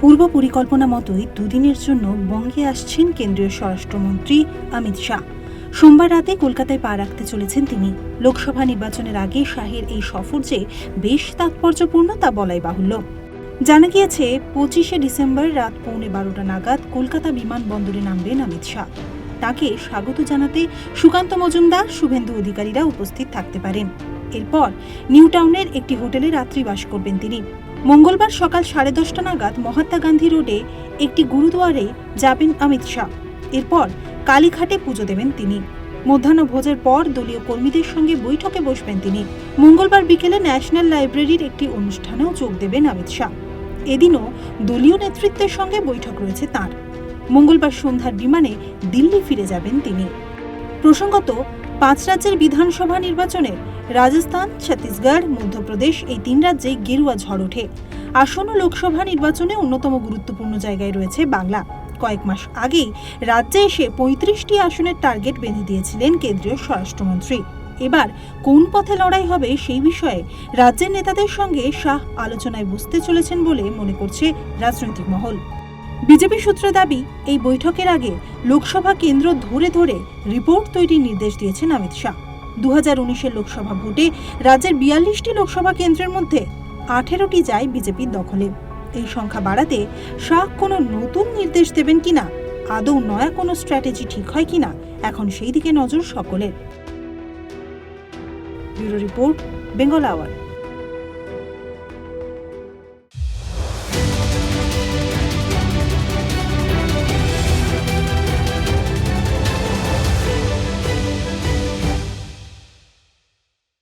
পূর্ব পরিকল্পনা মতোই দুদিনের জন্য বঙ্গে আসছেন কেন্দ্রীয় স্বরাষ্ট্রমন্ত্রী অমিত শাহ। সোমবার রাতে কলকাতায় পা রাখতে চলেছেন তিনি। লোকসভা নির্বাচনের আগে শাহের এই সফর যে বেশ তাৎপর্যপূর্ণ তা বলাই বাহুল্য। জানা গিয়েছে, পঁচিশে ডিসেম্বর রাত পৌনে বারোটা নাগাদ কলকাতা বিমানবন্দরে নামবেন অমিত শাহ। তাকে স্বাগত জানাতে সুকান্ত মজুমদার, শুভেন্দু অধিকারীরা উপস্থিত থাকতে পারেন। এরপর নিউ টাউনের একটি হোটেলে রাত্রিবাস করবেন তিনি। মঙ্গলবার সকাল সাড়ে দশটা নাগাদ মহাত্মা গান্ধী রোডে একটি গুরুদুয়ারে যাবেন অমিত শাহ। এরপর কালীঘাটে পুজো দেবেন তিনি। মধ্যাহ্ন ভোজের পর দলীয় কর্মীদের সঙ্গে বৈঠকে বসবেন তিনি। মঙ্গলবার বিকেলে ন্যাশনাল লাইব্রেরির একটি অনুষ্ঠানেও যোগ দেবেন অমিত শাহ। এদিনও দলীয় নেতৃত্বের সঙ্গে বৈঠক রয়েছে তার। মঙ্গলবার সন্ধ্যার বিমানে দিল্লি ফিরে যাবেন তিনি। প্রসঙ্গত পাঁচ রাজ্যের বিধানসভা নির্বাচনে রাজস্থান, ছত্তিশগড়, মধ্যপ্রদেশ এই তিন রাজ্যে গেরুয়া ঝড় ওঠে। আসন্ন লোকসভা নির্বাচনে অন্যতম গুরুত্বপূর্ণ জায়গায় রয়েছে বাংলা। কয়েক মাস আগেই রাজ্যে এসে পঁয়ত্রিশটি আসনের টার্গেট বেঁধে দিয়েছিলেন কেন্দ্রীয় স্বরাষ্ট্রমন্ত্রী। এবার কোন পথে লড়াই হবে সেই বিষয়ে রাজ্যের নেতাদের সঙ্গে শাহ আলোচনায় বসতে চলেছেন বলে মনে করছে রাজনৈতিক মহল। বিজেপি সূত্রে দাবি, এই বৈঠকের আগে লোকসভা কেন্দ্র ধরে ধরে রিপোর্ট তৈরির নির্দেশ দিয়েছেন অমিত শাহ। দু হাজার উনিশের লোকসভা ভোটে রাজ্যের বিয়াল্লিশটি লোকসভা কেন্দ্রের মধ্যে আঠেরোটি যায় বিজেপির দখলে। এই সংখ্যা বাড়াতে শাহ কোনো নতুন নির্দেশ দেবেন কিনা, আদৌ নয়া কোনো স্ট্র্যাটেজি ঠিক হয় কিনা, এখন সেই দিকে নজর সকলের। Bureau report, Bengal hour.